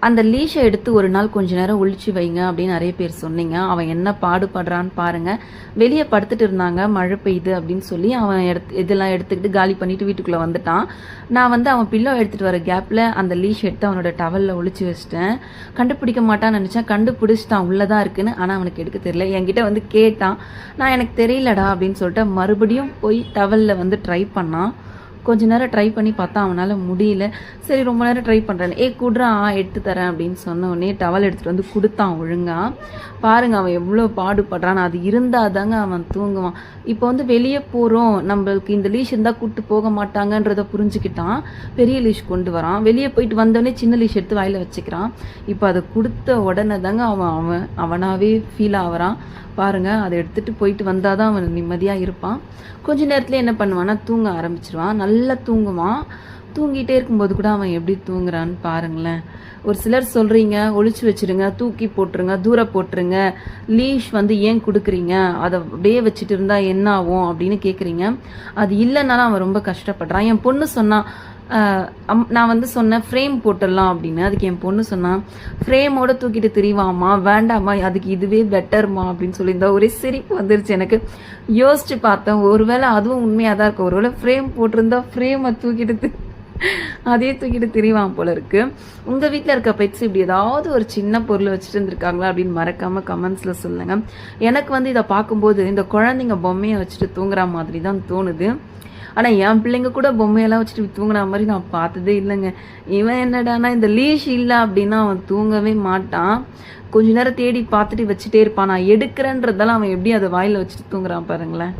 அந்த லீஷை எடுத்து ஒரு நாள் கொஞ்ச நேரம் ஒழிச்சு வைங்க அப்படின்னு நிறைய பேர் சொன்னீங்க. அவன் என்ன பாடுபடுறான்னு பாருங்க. வெளியே படுத்துட்டு இருந்தாங்க. மழை பெய்யுது அப்படின்னு சொல்லி அவன் எடுத்து இதெல்லாம் எடுத்துக்கிட்டு காலி பண்ணிட்டு வீட்டுக்குள்ளே வந்துட்டான். நான் வந்து அவன் பில்லோ எடுத்துட்டு வர கேப்ல அந்த லீஷ் எடுத்து அவனோட டவலில் ஒழிச்சு வச்சிட்டேன். கண்டுபிடிக்க மாட்டான்னு நினச்சேன். கண்டுபிடிச்சிட்டான். உள்ளதா இருக்குன்னு. ஆனால் அவனுக்கு எடுக்க தெரியல. என்கிட்ட வந்து கேட்டான். நான் எனக்கு தெரியலடா அப்படின்னு சொல்லிட்டு மறுபடியும் போய் டவலில் வந்து ட்ரை பண்ணான். கொஞ்ச நேரம் ட்ரை பண்ணி பார்த்தா அவனால் முடியல. சரி ரொம்ப நேரம் ட்ரை பண்ணுறேன் ஏ குடுறா எடுத்து தரேன் அப்படின்னு சொன்ன உடனே டவல் எடுத்துகிட்டு வந்து கொடுத்தான் ஒழுங்கா. பாருங்க அவன் எவ்வளோ பாடுபடுறான். அது இருந்தால் தாங்க அவன் தூங்குவான். இப்போ வந்து வெளியே போகிறோம் நம்மளுக்கு இந்த லீஷ் இருந்தால் கூட்டு போக மாட்டாங்கன்றத புரிஞ்சுக்கிட்டான். பெரிய லீஷ் கொண்டு வரான். வெளியே போயிட்டு வந்தோடனே சின்ன லீஷ் எடுத்து வாயில் வச்சுக்கிறான். இப்போ அதை கொடுத்த உடனே தாங்க அவன் அவன் அவனாகவே ஃபீல் ஆகுறான் பாருங்க அதை எடுத்துகிட்டு போயிட்டு வந்தால் தான் அவன் நிம்மதியாக இருப்பான். கொஞ்ச நேரத்தில் என்ன பண்ணுவான்னா தூங்க ஆரம்பிச்சிருவான். நல்லா தூங்குவான். தூங்கிட்டே இருக்கும்போது கூட அவன் எப்படி தூங்குறான்னு பாருங்களேன். ஒரு சிலர் சொல்கிறீங்க ஒழிச்சு வச்சுருங்க தூக்கி போட்டுருங்க தூர போட்டுருங்க லீஷ் வந்து ஏன் கொடுக்குறீங்க? அதை அப்படியே வச்சுட்டு இருந்தால் என்ன ஆகும் அப்படின்னு கேட்குறீங்க அது இல்லைனாலும் அவன் ரொம்ப கஷ்டப்படுறான். என் பொண்ணு சொன்னான் அம்- நான் வந்து சொன்னேன் ஃப்ரேம் போட்டுடலாம் அப்படின்னு. அதுக்கு என் பொண்ணு சொன்னான் ஃப்ரேமோட தூக்கிட்டு திரிவாமா வேண்டாமா அதுக்கு இதுவே பெட்டர்மா அப்படின்னு சொல்லியிருந்தா ஒரே சிரிப்பு வந்துருச்சு எனக்கு. யோசிச்சு பார்த்தேன் ஒருவேளை அதுவும் உண்மையாக தான் இருக்கும். ஒருவேளை ஃப்ரேம் போட்டிருந்தா ஃப்ரேமை தூக்கிட்டு அதே தூக்கிட்டு திரிவான் போல இருக்கு. உங்க வீட்டில் இருக்க பெட்ஸ் இப்படி ஏதாவது ஒரு சின்ன பொருள் வச்சுட்டு இருந்திருக்காங்களா அப்படின்னு மறக்காம கமெண்ட்ஸ்ல சொல்லுங்க. எனக்கு வந்து இதை பார்க்கும்போது இந்த குழந்தைங்க பொம்மையை வச்சுட்டு தூங்குற மாதிரி தான் தோணுது. ஆனால் என் பிள்ளைங்க கூட பொம்மையெல்லாம் வச்சுட்டு தூங்குற மாதிரி நான் பார்த்ததே இல்லைங்க. இவன் என்னடானா இந்த லீஷ் இல்லை அப்படின்னா அவன் தூங்கவே மாட்டான். கொஞ்ச நேரம் தேடி பார்த்துட்டு வச்சுட்டே இருப்பான். நான் எடுக்கிறேன்றதால அவன் எப்படி அதை வாயில் வச்சுட்டு தூங்குறான் பாருங்களேன்.